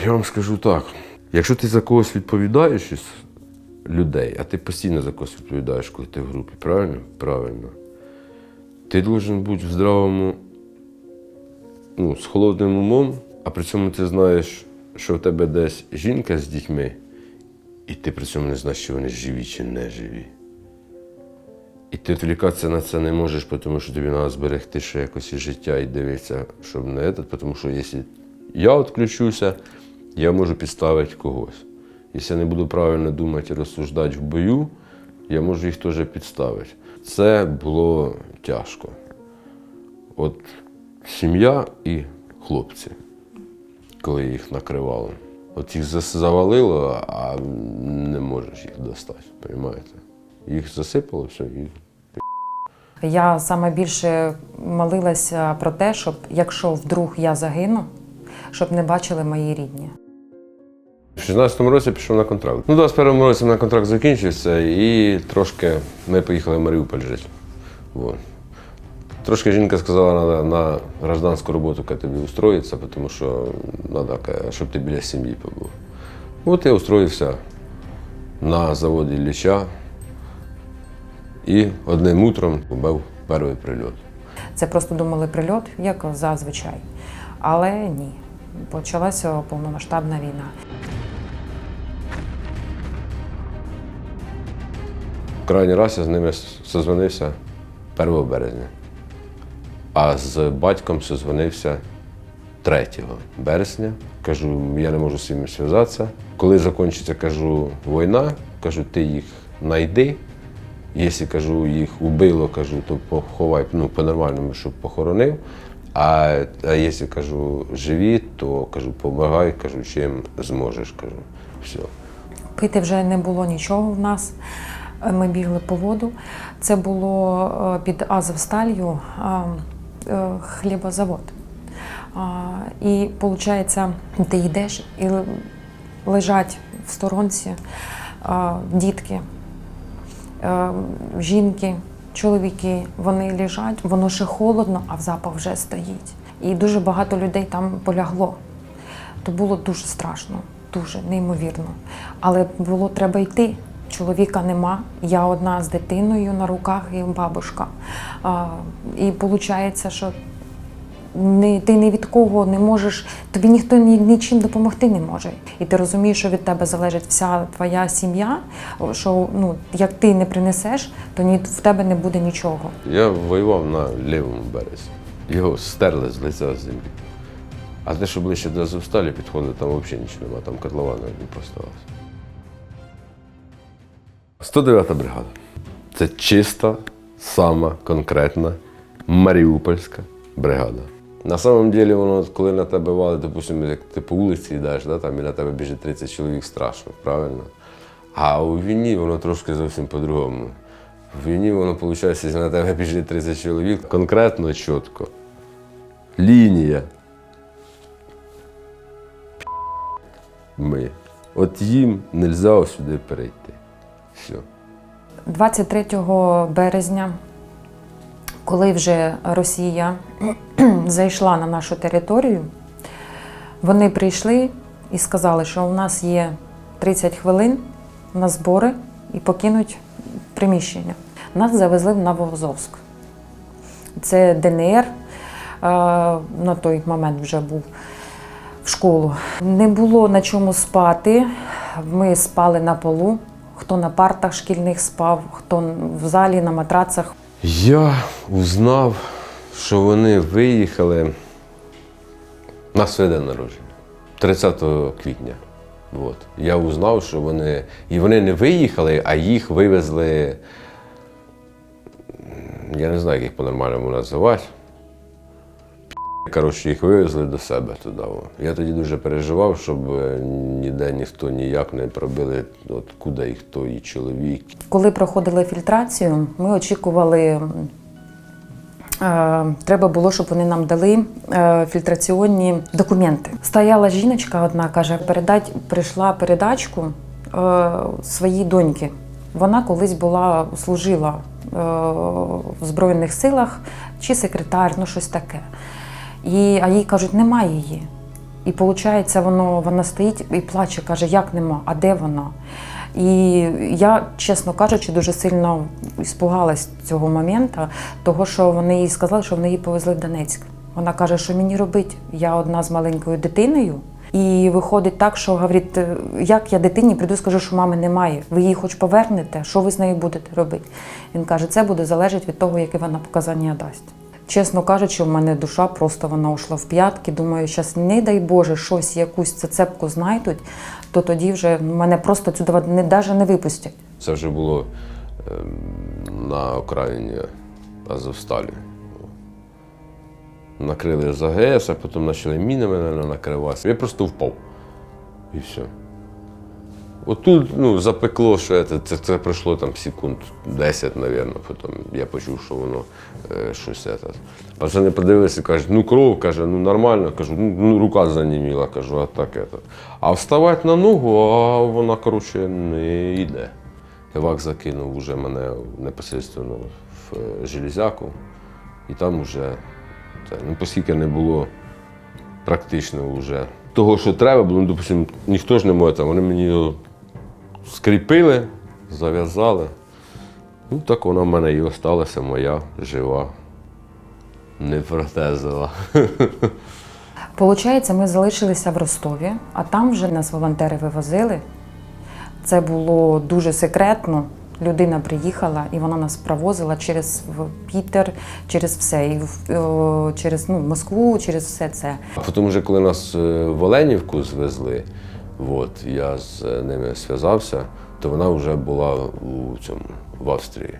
Я вам скажу так: якщо ти за когось відповідаєш із людей, а ти постійно за когось відповідаєш, коли ти в групі, правильно? Правильно. Ти должен бути в здравому, ну, з холодним умом, а при цьому ти знаєш, що в тебе десь жінка з дітьми, і ти при цьому не знаєш, чи вони живі чи не живі. І ти відвлікатися на це не можеш, тому що тобі треба зберегти ще якось і життя і дивитися, щоб не этот, тому що якщо я відключуся, я можу підставити когось. Якщо я не буду правильно думати і розсуждати в бою, я можу їх теж підставити. Це було тяжко. От сім'я і хлопці, коли їх накривало. От їх завалило, а не можеш їх достати, розумієте? Їх засипало, все, і Я саме більше молилася про те, щоб якщо вдруг я загину, щоб не бачили мої рідні. В 16-му році пішов на контракт. Ну, в 21-му році на контракт закінчився і трошки ми поїхали в Маріуполь жити. Вот. Трошки жінка сказала, на, на гражданську роботу тобі устроїтися, тому що треба, щоб ти біля сім'ї побув. От я устроївся на заводі Ліча і одним утром був перший прильот. Це просто думали прильот, як зазвичай. Але ні. Почалася повномасштабна війна. Крайній раз я з ними созвонився 1 березня, а з батьком созвонився 3 березня. Кажу, я не можу з ними зв'язатися. Коли закінчиться, кажу, війна, кажу, ти їх знайди. Якщо кажу, їх убило, кажу, то поховай ну, по-нормальному, щоб похоронив. А, а якщо кажу живі, то кажу, помагай, кажу, чим зможеш. кажу. Все. Пити вже не було нічого в нас. Е, Ми бігли по воду. Це було е, під Азовсталью е, хлібозавод. І виходить, ти йдеш і лежать в сторонці дітки, жінки, чоловіки, вони лежать, воно ще холодно, а в запах вже стоїть. І дуже багато людей там полягло. То було дуже страшно, дуже неймовірно. Але було треба йти. Чоловіка нема, я одна з дитиною на руках і бабушка. І виходить, що не, ти ні від кого не можеш, тобі ніхто ні, нічим допомогти не може. І ти розумієш, що від тебе залежить вся твоя сім'я, що ну, як ти не принесеш, то ні, в тебе не буде нічого. Я воював на лівому березі. Його стерли з лиця землі. А те, що ближче до Азовсталі підходить, там взагалі нічого немає, там котлована не поставилася. 109 бригада. Це чиста, сама конкретна Маріупольська бригада. На самом деле, воно, коли на тебе валить, допустимо, як ти по вулиці йдеш, да, там, і на тебе біжить 30 чоловік страшно, правильно? А у війні воно трошки зовсім по-другому. В війні воно виходить, якщо на тебе біжить 30 чоловік, конкретно, чітко. Лінія. Ми. От їм не можна сюди перейти. Все. 23 березня, коли вже Росія зайшла на нашу територію, вони прийшли і сказали, що у нас є 30 хвилин на збори і покинуть приміщення. Нас завезли в Новоазовськ. Це ДНР, на той момент вже був в школу. Не було на чому спати. Ми спали на полу. Хто на партах шкільних спав, хто в залі на матрацах. Я узнав, що вони виїхали на своє день народження, 30 квітня. От. Я узнав, що вони. І вони не виїхали, а їх вивезли. Я не знаю, як їх по-нормальному називати. Коротше, їх вивезли до себе туди. Я тоді дуже переживав, щоб е, ніде ніхто ніяк не пробили, от куди і хто, і чоловік, Коли проходили фільтрацію, ми очікували. е, Треба було, щоб вони нам дали е, фільтраційні документи. Стояла жіночка одна, каже, передать, прийшла передачку своїй доньки. Вона колись була, служила в Збройних силах чи секретар, ну щось таке. І, а їй кажуть, немає її. І виходить, воно, вона стоїть і плаче, каже, як нема, а де вона? І я, чесно кажучи, дуже сильно іспугалась цього моменту, того, що вони їй сказали, що вони її повезли в Донецьк. Вона каже, що мені робити? Я одна з маленькою дитиною. І виходить так, що говорить, «Е, як я дитині прийду, скажу, що мами немає. Ви її хоч повернете, що ви з нею будете робити? Він каже, це буде залежати від того, яке вона показання дасть. Чесно кажучи, в мене душа просто вона ушла в п'ятки. Думаю, зараз не дай Боже, щось, якусь цепку знайдуть, то тоді вже мене просто сюди не, навіть не випустять. Це вже було ем, на окраїні Азовсталі. Накрили з АГС, а потім почали мінами мене накриватися. Я просто впав. І все. Отут ну, запекло, що це, це, це пройшло там секунд 10, мабуть, потім я почув, що воно е, щось. Це. Пацани подивилися і кажуть, ну кров, каже, ну нормально, кажу, ну, ну рука заніміла, кажу, а так. Это. А вставати на ногу, а вона, коротше, не йде. Евак закинув уже мене непосередньо в е, железяку, і там вже, це, ну, оскільки не було практично вже того, що треба було, ну, допустим, ніхто ж не може там, вони мені скріпили, зав'язали. Ну, так вона в мене і осталася моя жива, не протезова. Получається, ми залишилися в Ростові, а там вже нас волонтери вивозили. Це було дуже секретно. Людина приїхала і вона нас провозила через Пітер, через все, і о, через ну, Москву, через все це. А потім, вже, коли нас е, в Оленівку звезли, от, я з е, ними зв'язався, то вона вже була у цьому, в Австрії.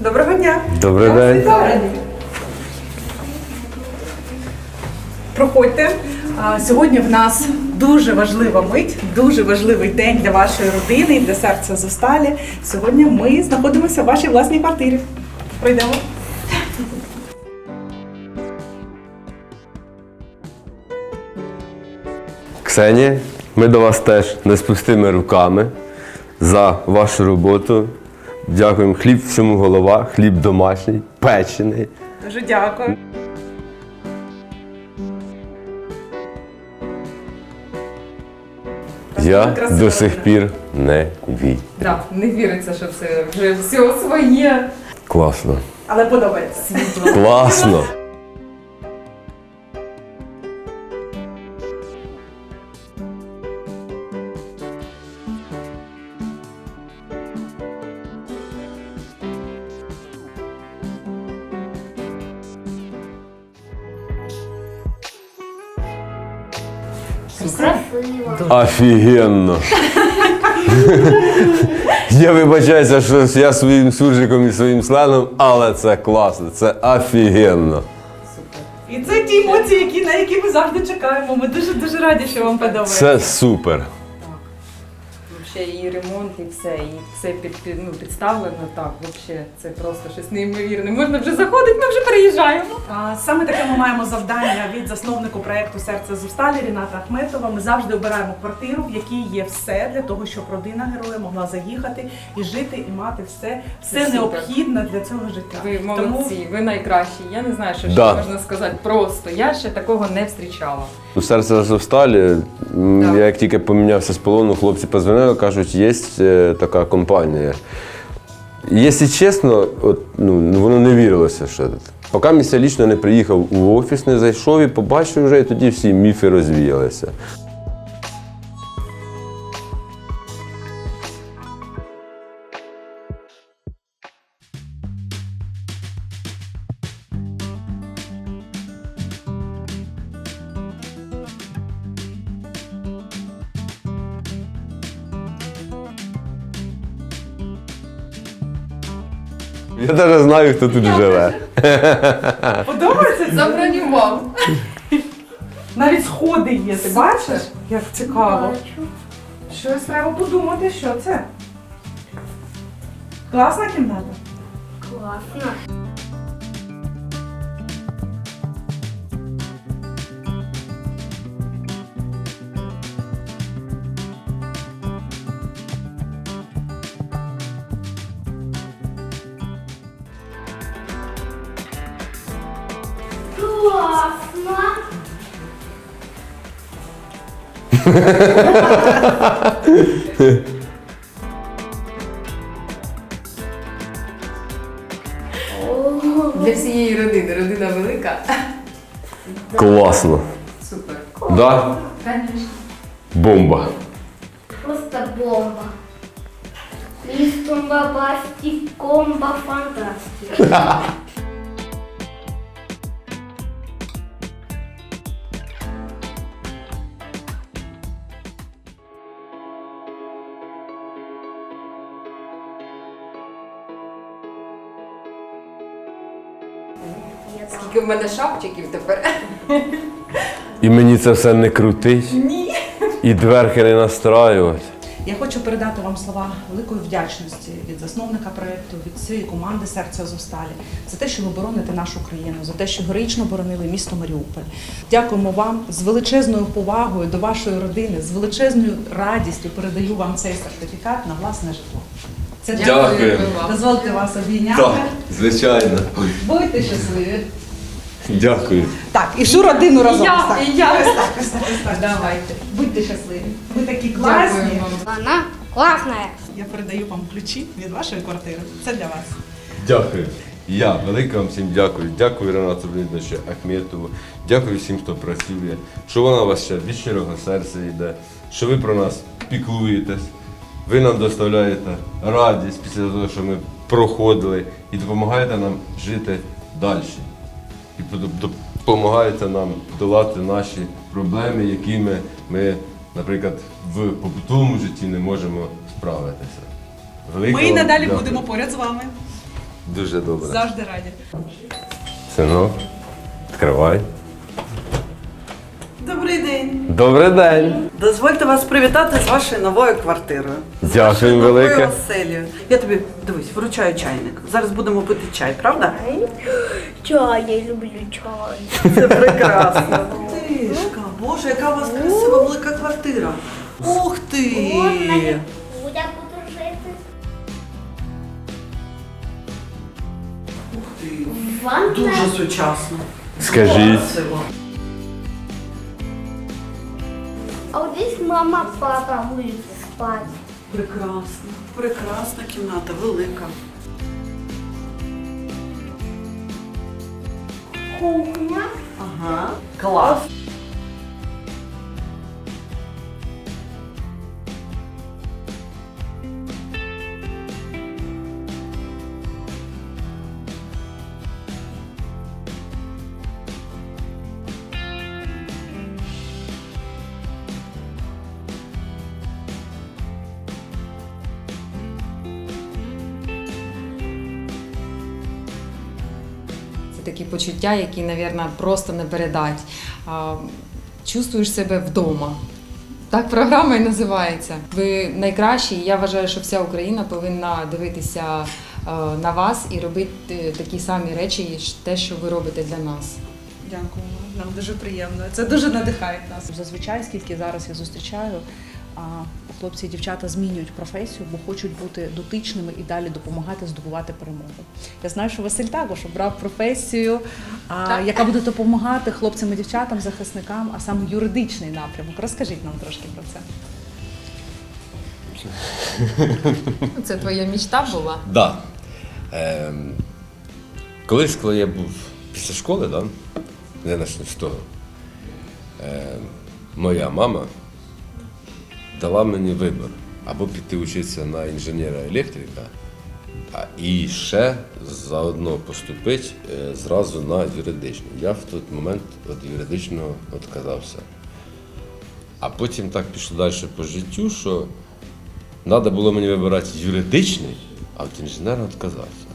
Доброго дня! Добрий день. Проходьте. А, Сьогодні в нас дуже важлива мить, дуже важливий день для вашої родини і для серця Зосталі. Сьогодні ми знаходимося в вашій власній квартирі. Пройдемо. Ксенія, ми до вас теж не з пустими руками за вашу роботу. Дякуємо. Хліб всьому голова, хліб домашній, печений. Дуже дякую. Я красиво. до сих пір не вій. Да, не віриться, що це вже все своє. Класно. Але подобається. Класно. Офігенно. Я вибачаюся, що я своїм суржиком і своїм сленом, але це класно, це офігенно. І це ті емоції, які, на які ми завжди чекаємо. Ми дуже дуже раді, що вам подобається. Це супер. Взагалі і ремонт, і все, і все під, під, ну, підставлено так. Взагалі, це просто щось неймовірне. Можна вже заходити, ми вже переїжджаємо. А, Саме таке ми маємо завдання від засновнику проекту Серце Зусталі Ріната Ахметова. Ми завжди обираємо квартиру, в якій є все для того, щоб родина героя могла заїхати і жити, і мати все, все Супер. необхідне для цього життя. Ви Тому молодці, ви найкращі. Я не знаю, що Да. можна сказати. Просто я ще такого не зустрічала. У серце Азовсталі, м, Так. я як тільки помінявся з полону, хлопці позвонили, кажуть, є е, така компанія. І, Якщо чесно, от, ну, воно не вірилося, що поки місця лічно не приїхав у офіс, не зайшов і побачив вже, і тоді всі міфи розвіялися. Я навіть знаю, хто тут живе. Подобається? Забронював. Навіть сходи є, ти бачиш? Як цікаво. Щось треба подумати, що це. Класна кімната? Класно. Класно. Для всієї родини. Родина велика. Класно. Супер. Да? Конечно. Бомба. Просто бомба. Мистер Бабастик, комбо фантастик. Скільки в мене шапчиків тепер. І мені це все не крутить. Ні. І дверки не настраювати. Я хочу передати вам слова великої вдячності від засновника проєкту, від всієї команди Серця Зосталі за те, що ви бороните нашу країну, за те, що героїчно боронили місто Маріуполь. Дякуємо вам з величезною повагою до вашої родини, з величезною радістю передаю вам цей сертифікат на власне житло. Це Дякую. вам. Дозвольте вас обійняти. звичайно. Будьте щасливі. Дякую. Так, і всю родину разом. я, так. і я. Ось так, ось так, ось так. Давайте. Будьте щасливі. Ви такі класні. Дякую вам. Она классная. Я передаю вам ключі від вашої квартири. Це для вас. Дякую. Я велике вам всім дякую. Дякую Ренату Леонідовичу Ахметову. Дякую всім, хто працює, що вона у вас ще від щирого серця йде, що ви про нас піклуєтесь. Ви нам доставляєте радість після того, що ми проходили, і допомагаєте нам жити далі. І допомагаєте нам долати наші проблеми, якими ми, наприклад, в побутовому житті не можемо справитися. Велике Ми і надалі дякую. будемо поряд з вами. Дуже добре. Завжди раді. Синок, відкривай. Добрий день. Добрий день. Дозвольте вас привітати з вашою новою квартирою. З Дякую велике. оселею. Я тобі дивись, вручаю чайник. Зараз будемо пити чай, правда? Чай, я люблю чай. Це прекрасно. Тишка, боже, яка у вас красива велика квартира. Ух ти! Ух ти! Дуже сучасно. Скажіть. Мама, папа будет спать. Прекрасно. Прекрасна кімната, велика. Кухня. Ага. Клас. Такі почуття, які, мабуть, просто не передать. А, Чувствуєш себе вдома. Так програма і називається. Ви найкращі, і я вважаю, що вся Україна повинна дивитися е, на вас і робити такі самі речі, те, що ви робите для нас. Дякуємо. Нам дуже приємно. Це дуже надихає нас. Зазвичай, скільки зараз я зустрічаю, хлопці і дівчата змінюють професію, бо хочуть бути дотичними і далі допомагати здобувати перемогу. Я знаю, що Василь також обрав професію, а, яка буде допомагати хлопцям і дівчатам, захисникам, а саме юридичний напрямок. Розкажіть нам трошки про це. Це твоя мічта була? Да. Ем, колись, коли я був після школи, да, почну з того, ем, моя мама дала мені вибір або піти вчитися на інженера-електрика, а і ще заодно поступити е, зразу на юридичний. Я в той момент від юридичного відказався. А потім так пішло далі по життю, що треба було мені вибирати юридичний, а від інженера відказався.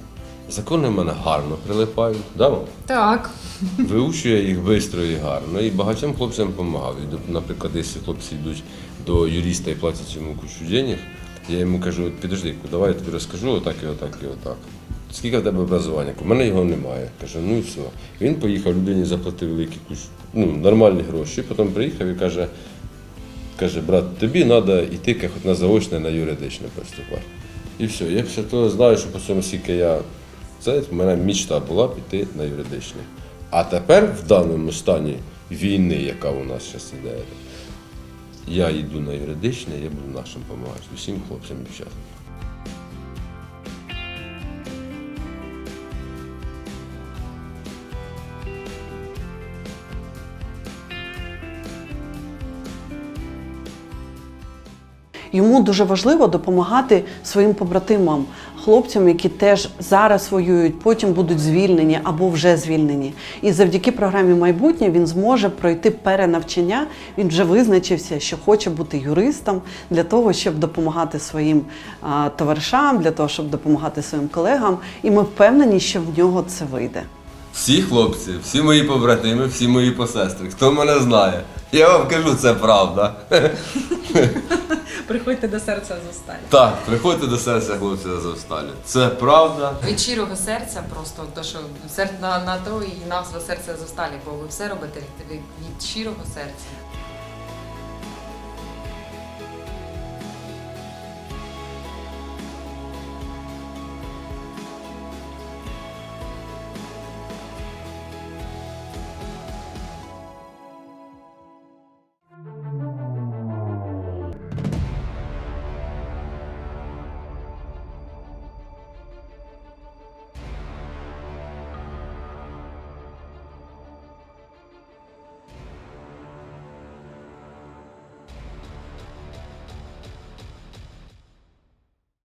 Закони в мене гарно прилипають. Да, мам? Так. Виучую я їх швидко і гарно. І багатьом хлопцям допомагав. Наприклад, якщо хлопці йдуть до юриста і платять йому кучу денег, я йому кажу, «От підожди, давай я тобі розкажу отак і отак і отак. Скільки в тебе образування? У мене його немає. Кажу, ну і все. Він поїхав, людині заплатив великі ну, нормальні гроші, потім приїхав і каже, каже, брат, тобі треба йти як на заочне, на юридичне поступати. І все. Я після того знаю, що по цьому скільки я. Це в мене мічта була піти на юридичне. А тепер, в даному стані війни, яка у нас зараз іде, я йду на юридичне, я буду нашим допомагати, усім хлопцям і дівчатам. Йому дуже важливо допомагати своїм побратимам, хлопцям, які теж зараз воюють, потім будуть звільнені або вже звільнені. І завдяки програмі майбутнє він зможе пройти перенавчання. Він вже визначився, що хоче бути юристом для того, щоб допомагати своїм а, товаришам, для того, щоб допомагати своїм колегам. І ми впевнені, що в нього це вийде. Всі хлопці, всі мої побратими, всі мої посестри. Хто мене знає? Я вам кажу, це правда. Приходьте до серця Азовсталі. Так, приходьте до серця хлопці Азовсталі. Це правда. Від щирого серця просто, то, що серце на, на то і назва серця зосталі, бо ви все робите від, від щирого серця.